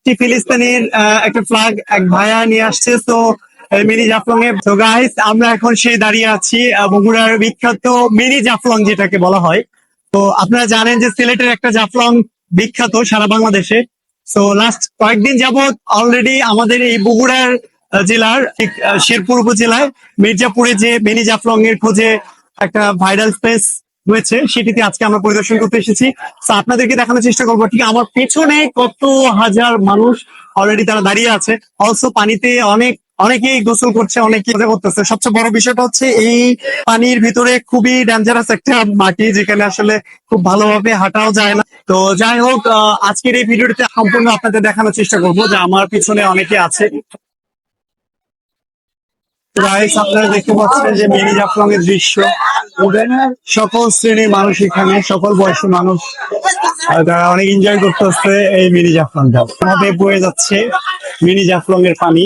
একটি ফিলিস্তিনের একটা ফ্ল্যাগ এক ভাইয়া নিয়ে আসছে। তো মিনি জাফলং এ তো গাইস আমরা এখন সেই দাঁড়িয়ে আছি বগুড়ার বিখ্যাত মিনি জাফলং যেটাকে বলা হয়। তো আপনারা জানেন যে সিলেটের একটা জাফলং বিখ্যাত সারা বাংলাদেশে। তো লাস্ট কয়েকদিন যাবত অলরেডি আমাদের এই বগুড়ার জেলার শেরপুর উপজেলায়, মির্জাপুরে যে মিনি জাফলং এর খোঁজে একটা ভাইরাল স্পেস হয়েছে, সেটিতে আজকে আমরা পরিদর্শন করতে এসেছি। আপনাদেরকে দেখানোর চেষ্টা করব, ঠিক আমার পেছনে কত হাজার মানুষ অলরেডি তারা দাঁড়িয়ে আছে। অলসো পানিতে অনেক, অনেকেই গোসল করছে, অনেকেই করতেছে সবচেয়ে বড় বিষয়টা হচ্ছে, এই পানির ভিতরে খুবই ডেঞ্জারাস একটা মাটি, যেখানে আসলে খুব ভালোভাবে হাঁটাও যায় না। তো যাই হোক আজকের এই ভিডিওটিতে সম্পূর্ণ আপনাদের দেখানোর চেষ্টা করব যে আমার পিছনে অনেকে আছে। গাইস আপনারা দেখতে পাচ্ছেন যে মিনি জাফলং এর দৃশ্য। সকল শ্রেণির মানুষ এখানে, সকল বয়সী মানুষ তারা অনেক এনজয় করতেছে এই মিনি জাফলংটা। ভাবে বয়ে যাচ্ছে মিনি জাফলং এর পানি।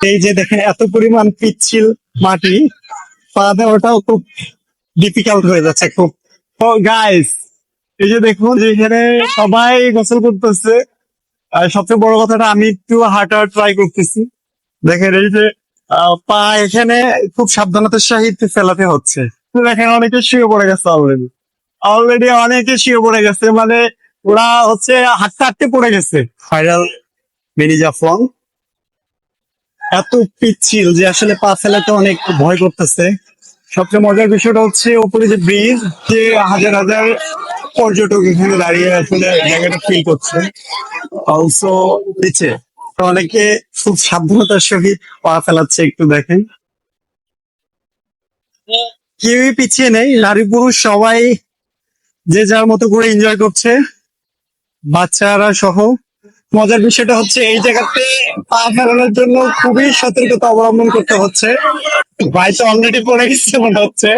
এই যে দেখেন, এত পরিমাণ পিচ্ছিল মাটি। পা দেওয়াটাও খুব ডিফিকাল্ট হয়ে যাচ্ছে, খুব। গাইস এই যে দেখুন যে এখানে সবাই গোসল করতেছে। আর সবচেয়ে বড় কথাটা, আমি একটু হাঁটার ট্রাই করতেছি। দেখেন, এই যে পা এখানে খুব সাবধানতার সহিত ফেলাতে হচ্ছে। দেখেন, অনেকে শুয়ে পড়ে গেছে অলরেডি অলরেডি অনেকে শুয়ে পড়ে গেছে মানে ওরা হচ্ছে হাঁটতে হাঁটতে পড়ে গেছে। Viral mini Jaflong. এত পিচ্ছিল যে আসলে পা ফেলাতে অনেক ভয় করতেছে। সবচেয়ে মজার বিষয়টা হচ্ছে উপরে যে ব্রিজ যে হাজার হাজার পর্যটক এখানে দাঁড়িয়ে আসলে জায়গাটা ফিল করছে। অলসো নিচে। অনেকে খুব সাবধানতার সহিত পা ফেলাচ্ছে একটু দেখেন। কেউই পিছিয়ে নেই, নারী পুরুষ সবাই যে যার মতো করে এনজয় করছে, বাচ্চারা সহ। মজার বিষয়টা হচ্ছে এই জায়গাতে পা ফেলানোর জন্য খুবই সতর্কতা অবলম্বন করতে হচ্ছে। ভাই তো অলরেডি পড়ে গেছে মনে হচ্ছে।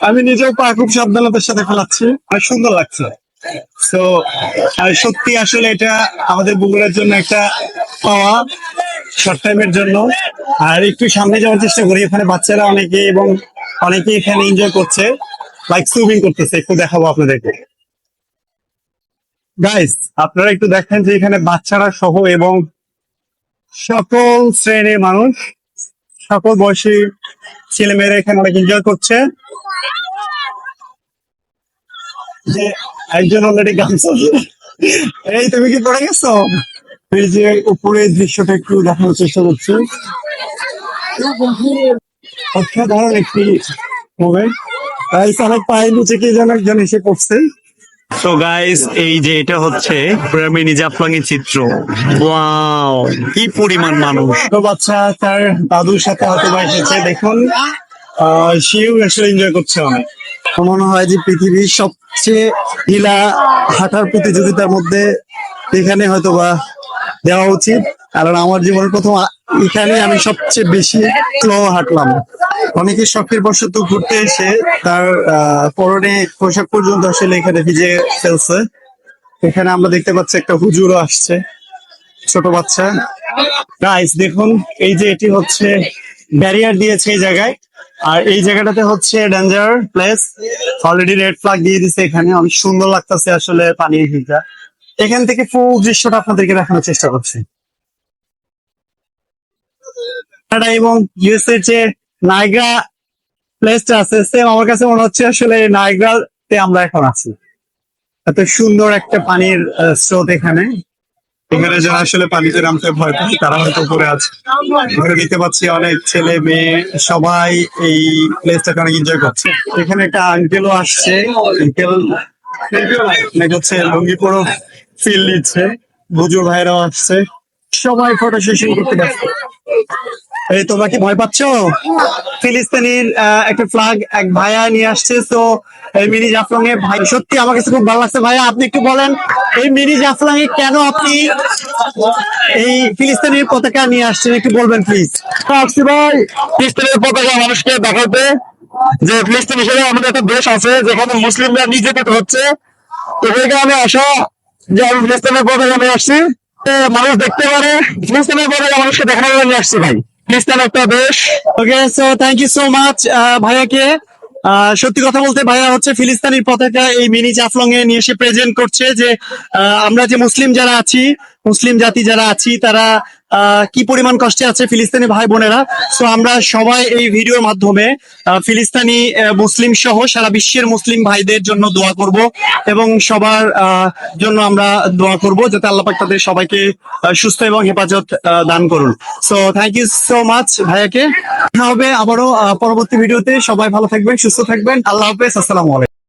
আমি নিজেও পা খুব সাবধানতার সাথে ফেলাচ্ছি। আর সুন্দর লাগছে। তো সত্যি আসলে এটা আমাদের বগুড়ার জন্য একটা পাওয়া শর্ট টাইমের জন্য। আর একটু সামনে যাওয়ার চেষ্টা করি, এখানে বাচ্চারা অনেকে এবং অনেকে এখানে এনজয় করছে লাইক সুইমিং করতেছে। একটু দেখাবো আপনাদেরকে। গাইস আপনারা একটু দেখেন যে এখানে বাচ্চারা সহ এবং সকল শ্রেণির মানুষ, সকল বয়সী ছেলে মেয়েরা এখানে অনেক এনজয় করছে। যে একজন অলরেডি গান এই তুমি কি পড়ে গেছো? এই যে উপরের দৃশ্যটা একটু দেখানোর চেষ্টা করছি। অসাধারণ একটি মোমেন্ট গাইস অনেক পায়ের নিচে কি যেন একজন এসে পড়ছে। তো গাইস এই যে এটা হচ্ছে মিনি জাফলং এর চিত্র। ওয়াও কি পরিমাণ মানুষ। তো বাচ্চা, তার দাদুর সাথে হয়তো বা এসেছে, দেখুন। সেও আসলে এনজয় করছে অনেক। আমার মনে হয় যে পৃথিবীর সবচেয়ে ঢিলা হাঁটার প্রতিযোগিতার মধ্যে এখানে হয়তো বা দেওয়া উচিত। কারণ আমার জীবনের প্রথম এখানে আমি সবচেয়ে বেশি স্লো হাঁটলাম। অনেকে শখের বশত ঘুরতে এসে তার পরনে পোশাক পর্যন্ত আসলে এখানে ভিজে ফেলছে। এখানে আমরা দেখতে পাচ্ছি একটা হুজুরও আসছে, ছোট বাচ্চা। গাইস দেখুন, এই যে এটি হচ্ছে ব্যারিয়ার দিয়েছে এই জায়গায়। আর এই জায়গাটাতে হচ্ছে danger place already red flag দিয়ে দিছে এখানে। অনেক সুন্দর লাগতেছে আসলে পানির ভিড়টা এখান থেকে ফুল দৃশ্যটা আপনাদেরকে দেখানোর চেষ্টা করছি। এবং ইউএসএ যে নাইগ্রা প্লেসটা আছে সেম আমার কাছে মনে হচ্ছে আসলে নাইগ্রাতে আমরা এখন আছি। এত সুন্দর একটা পানির স্রোত এখানে। এখানে যারা আসলে পানিতে নামতে ভয় পায়, তারা হয়তো উপরে আছে। ঘরে দেখতে পাচ্ছি অনেক ছেলে মেয়ে সবাই এই প্লেসটাকে অনেক এনজয় করছে। এখানে একটা আঙ্কেলও আসছে। আঙ্কেল হচ্ছে লুঙ্গি পরো ফিল নিচ্ছে। বুজুর ভাইরাও আসছে। সবাই ফটো সেশন করতে ব্যস্ত। এই, তোমরা কি ভয় পাচ্ছ? ফিলিস্তিনের একটা ফ্লাগ এক ভাইয়া নিয়ে আসছে। তো মিনি জাফলং এ ভাই, সত্যি আমার কাছে খুব ভালো লাগছে ভাইয়া, আপনি একটু বলেন। এই মিনি জাফলং এ কেন আপনি এই ফিলিস্তিনের পতাকা নিয়ে আসছেন? একটু বলবেন প্লিজ আসছি ভাই ফিলিস্তিনের পতাকা মানুষকে দেখাতে যে ফিলিস্তিন হিসেবে আমাদের একটা দেশ আছে যেখানে মুসলিমরা নির্যাতিত হচ্ছে। তো কারণে আসা যে আমি ফিলিস্তিনের পতাকা নিয়ে আসছি। মানুষ দেখতে পারে ফিলিস্তিনের পতাকা মানুষকে দেখানোর জন্য আসছি ভাই। ফিলিস্তিন একটা দেশ। Okay so thank you so much ভাইয়াকে। সত্যি কথা বলতে ভাইয়া হচ্ছে ফিলিস্তানির পতাকা এই মিনি জাফলং এ নিয়ে এসে প্রেজেন্ট করছে যে আমরা যে মুসলিম যারা আছি মুসলিম জাতি যারা আছি, তারা কি পরিমাণ কষ্টে আছে ফিলিস্তিনি ভাই বোনেরা? তো আমরা সবাই এই ভিডিওর মাধ্যমে ফিলিস্তিনি মুসলিম সহ সারা বিশ্বের মুসলিম ভাইদের জন্য দোয়া করব এবং সবার জন্য আমরা দোয়া করব যাতে আল্লাহ পাক তাদের সবাইকে সুস্থ এবং হেফাজত দান করুন। So thank you so much ভাইয়াকে। হবে আবারও পরবর্তী ভিডিওতে। সবাই ভালো থাকবেন, সুস্থ থাকবেন। আল্লাহ হাফেজ, আসসালামু আলাইকুম।